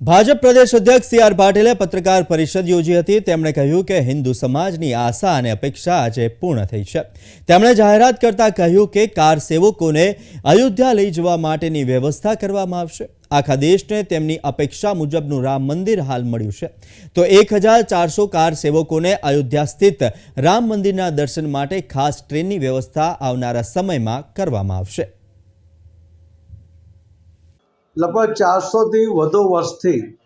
ભાજપ પ્રદેશ અધ્યક્ષ C R પાટીલે પત્રકાર પરિષદ યોજી હતી. તેમણે કહ્યું કે હિન્દુ સમાજની આશા અને અપેક્ષા આજે પૂર્ણ થઈ છે. તેમણે જાહેરાત કરતા કહ્યું કે કાર સેવકોને અયોધ્યા લઈ જવા માટેની વ્યવસ્થા કરવામાં આવશે. આખા દેશને તેમની અપેક્ષા મુજબનું રામ મંદિર હાલ મળ્યું છે. તો એક હજાર ચારસો કાર સેવકોને અયોધ્યા સ્થિત રામ મંદિરના દર્શન માટે ખાસ ટ્રેનની વ્યવસ્થા આવનારા સમયમાં કરવામાં આવશે. લગભગ ચારસોથી વધુ વર્ષથી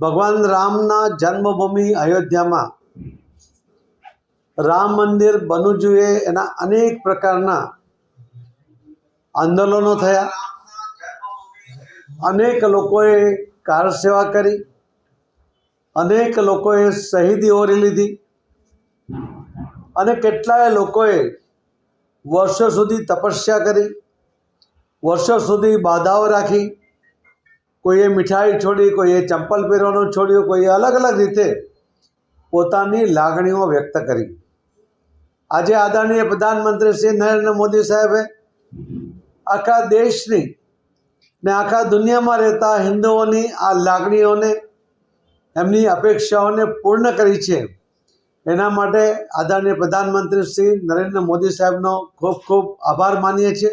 ભગવાન રામના જન્મભૂમિ અયોધ્યામાં રામ મંદિર બનવું જોઈએ એના અનેક પ્રકારના આંદોલનો થયા. અનેક લોકોએ કાર સેવા કરી. અનેક લોકોએ શહીદી ઓરી લીધી. અને કેટલાય લોકોએ વર્ષો સુધી તપસ્યા કરી. વર્ષો સુધી બાધાઓ રાખી, કોઈએ મીઠાઈ છોડી, કોઈએ ચંપલ પહેરવાનું છોડ્યું, કોઈએ અલગ અલગ રીતે પોતાની લાગણીઓ વ્યક્ત કરી. આજે આદરણીય પ્રધાનમંત્રી શ્રી નરેન્દ્ર મોદી સાહેબે આખા દેશની ને આખા દુનિયામાં રહેતા હિન્દુઓની આ લાગણીઓને, એમની અપેક્ષાઓને પૂર્ણ કરી છે. એના માટે આદરણીય પ્રધાનમંત્રી શ્રી નરેન્દ્ર મોદી સાહેબનો ખૂબ ખૂબ આભાર માનીએ છીએ.